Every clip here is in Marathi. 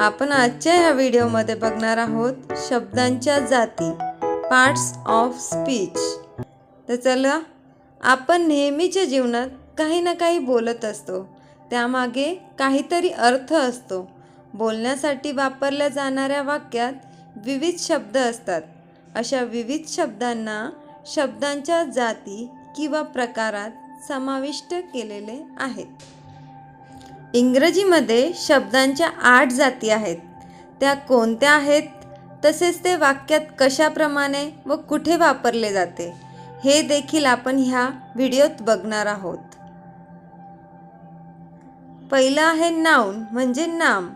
आपण आजच्या या व्हिडिओमध्ये बघणार आहोत शब्दांच्या जाती पार्ट्स ऑफ स्पीच तर चला आपण नेहमीच्या जीवनात काही ना काही बोलत असतो. त्यामागे काहीतरी अर्थ असतो. बोलण्यासाठी वापरल्या जाणाऱ्या वाक्यात विविध शब्द असतात. अशा विविध शब्दांना शब्दांच्या जाती किंवा प्रकारात समाविष्ट केलेले आहेत. इंग्रजीमध्ये शब्दांच्या आठ जाती आहेत. त्या कोणत्या आहेत? तसेच ते वाक्यात कशाप्रमाणे व कुठे वापरले जाते? हे देखील आपण ह्या व्हिडिओत बघणार आहोत. पहिलं आहे नाऊन म्हणजे नाम.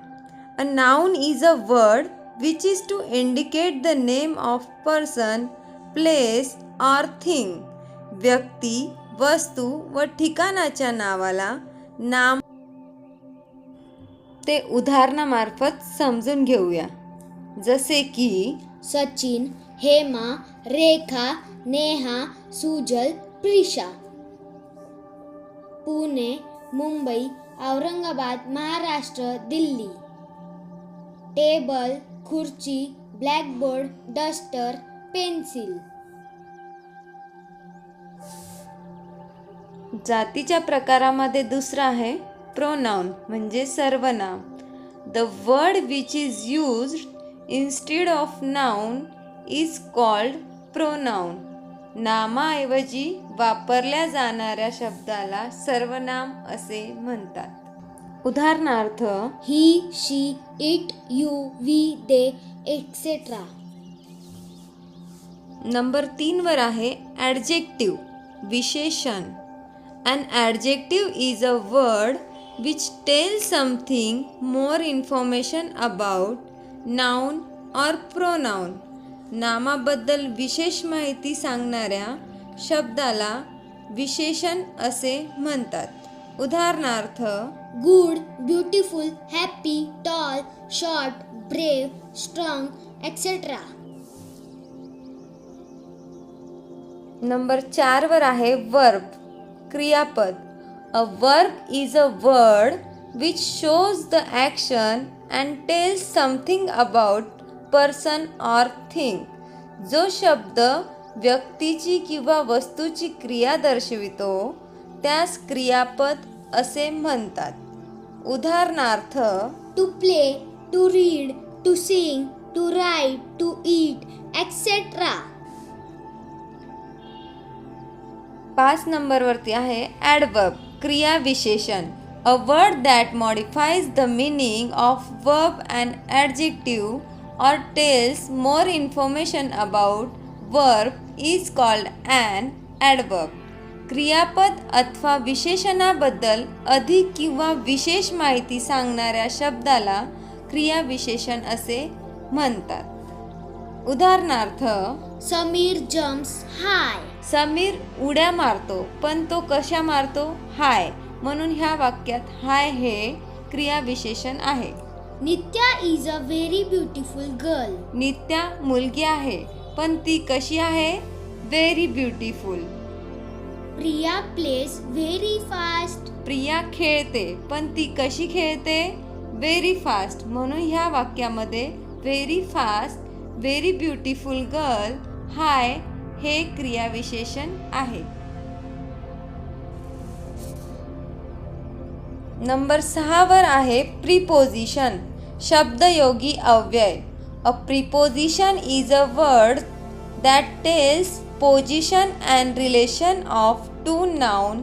A noun is a word which is to indicate the name of person place or thing व्यक्ती वस्तू व ठिकाणाच्या नावाला नाम ते उदाहरणामार्फत समजून घेऊया. जसे की सचिन हेमा रेखा नेहा सुजल प्रिशा. पुणे मुंबई औरंगाबाद महाराष्ट्र दिल्ली. टेबल खुर्ची ब्लॅकबोर्ड डस्टर पेन्सिल. जातीच्या प्रकारामध्ये दुसरा आहे. प्रोनाऊन म्हणजे सर्वनाम. The word which is use instead of noun is called pronoun नामाऐवजी वापरल्या जाणाऱ्या शब्दाला सर्वनाम असे म्हणतात. उदाहरणार्थ he she it you we they etcetera number तीनवर आहे ॲडजेक्टिव्ह विशेषण. An adjective is a word which tell something more information about noun or pronoun नामाबद्दल विशेष माहिती सांगणाऱ्या शब्दाला विशेषण असे म्हणतात. उदाहरणार्थ good beautiful happy tall short brave strong etcetera number चारवर आहे वर्ब क्रियापद. A verb is a word which shows the action and tells something about person or thing जो शब्द व्यक्तीची किंवा वस्तूची क्रिया दर्शवितो त्यास क्रियापद असे म्हणतात. उदाहरणार्थ to play to read to sing to write to eat etcetera पाच नंबरवरती आहे ॲडवर्ब क्रिया विशेषण a word that modifies the meaning of verb and adjective or tells more information about verb is called an adverb क्रियापद अथवा विशेषणाबद्दल अधिक किंवा विशेष माहिती सांगणाऱ्या शब्दाला क्रियाविशेषण असे म्हणतात. उदाहरणार्थ समीर जम्प्स हाय समीर उड्या मारतो पण तो कशा मारतो? हाय म्हणून ह्या वाक्यात हाय हे क्रियाविशेषण आहे. Nitya is a very beautiful girl Nitya मुलगी आहे पण ती कशी आहे? Very beautiful Priya plays very fast Priya खेळते पण ती कशी खेळते? व्हेरी फास्ट म्हणून ह्या वाक्यामध्ये very fast very beautiful girl हाय हे क्रियाविशेषण आहे. नंबर सहावर आहे प्रिपोजिशन शब्दयोगी अव्यय. A preposition is a word that tells position and relation of two noun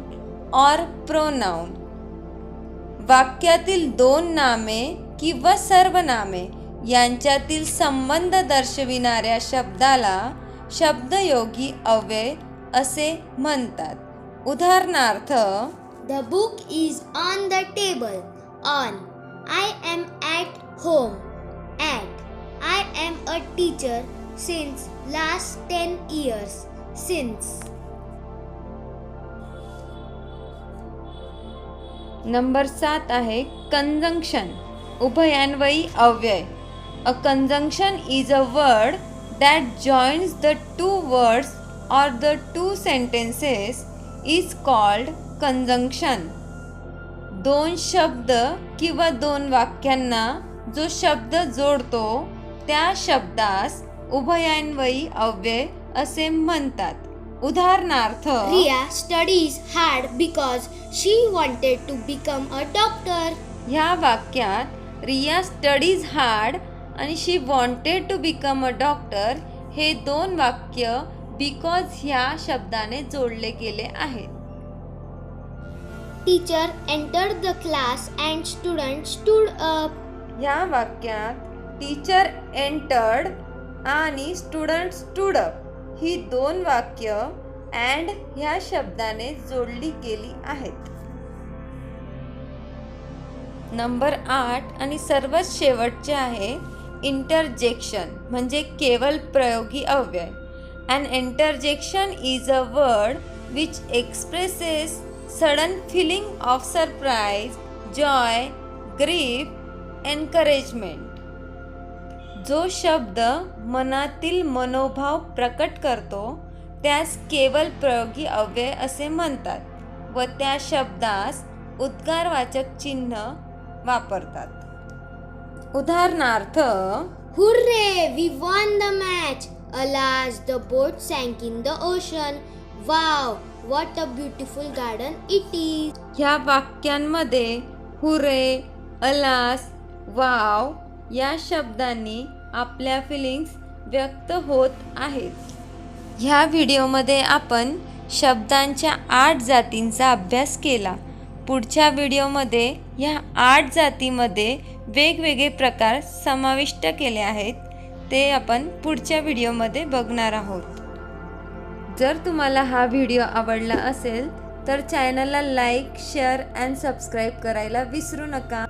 or pronoun वाक्यातील दोन नामे किंवा सर्वनामे यांच्यातील संबंध दर्शविणाऱ्या शब्दाला शब्दयोगी अव्यय असे म्हणतात. उदाहरणार्थ the book is on the table on I am at home at I am a teacher since last ten years since number सात आहे कंजंक्शन उभयान्वयी अव्यय. A conjunction is a word that joins the two words or the two sentences is called conjunction दोन शब्द किंवा दोन वाक्यांना जो शब्द जोडतो त्या शब्दास उभयान्वयी अव्यय असे म्हणतात उदाहरणार्थ Ria studies hard because she wanted to become a doctor. ह्या वाक्यात रिया स्टडीज हार्ड आणि she wanted to become a doctor हे दोन वाक्य बिकॉज ह्या शब्दाने जोडले गेले आहेत. Teacher entered the class and students stood up. ह्या वाक्यात टीचर एंटर्ड आणि स्टुडंट स्टूड अप ही दोन वाक्य अँड ह्या शब्दाने जोडली गेली आहेत. नंबर आठ आणि सर्वात शेवटचे आहे इंटरजेक्शन म्हणजे केवळ प्रयोगी अव्यय. And interjection is a word which expresses sudden feeling of surprise joy grief encouragement जो शब्द मनातील मनोभाव प्रकट करतो त्यास केवळ प्रयोगी अव्यय असे म्हणतात व त्या शब्दास उद्गारवाचक चिन्ह वापरतात. उदाहरणार्थ Hooray! We won the match! Alas, the boat sank in the ocean. Wow! What a beautiful garden it is! ह्या वाक्यांमध्ये हुरे अलास वाव या शब्दांनी आपल्या फिलिंग्स व्यक्त होत आहेत ह्या व्हिडिओमध्ये आपण शब्दांच्या आठ जातींचा अभ्यास केला पुढच्या व्हिडिओमध्ये ह्या आठ जातीमध्ये वेगवेगळे प्रकार समाविष्ट केले आहेत. ते आपण पुढच्या व्हिडिओमध्ये बघणार आहोत. जर तुम्हाला हा व्हिडिओ आवडला असेल तर चॅनलला लाईक शेअर अँड सबस्क्राईब करायला विसरू नका.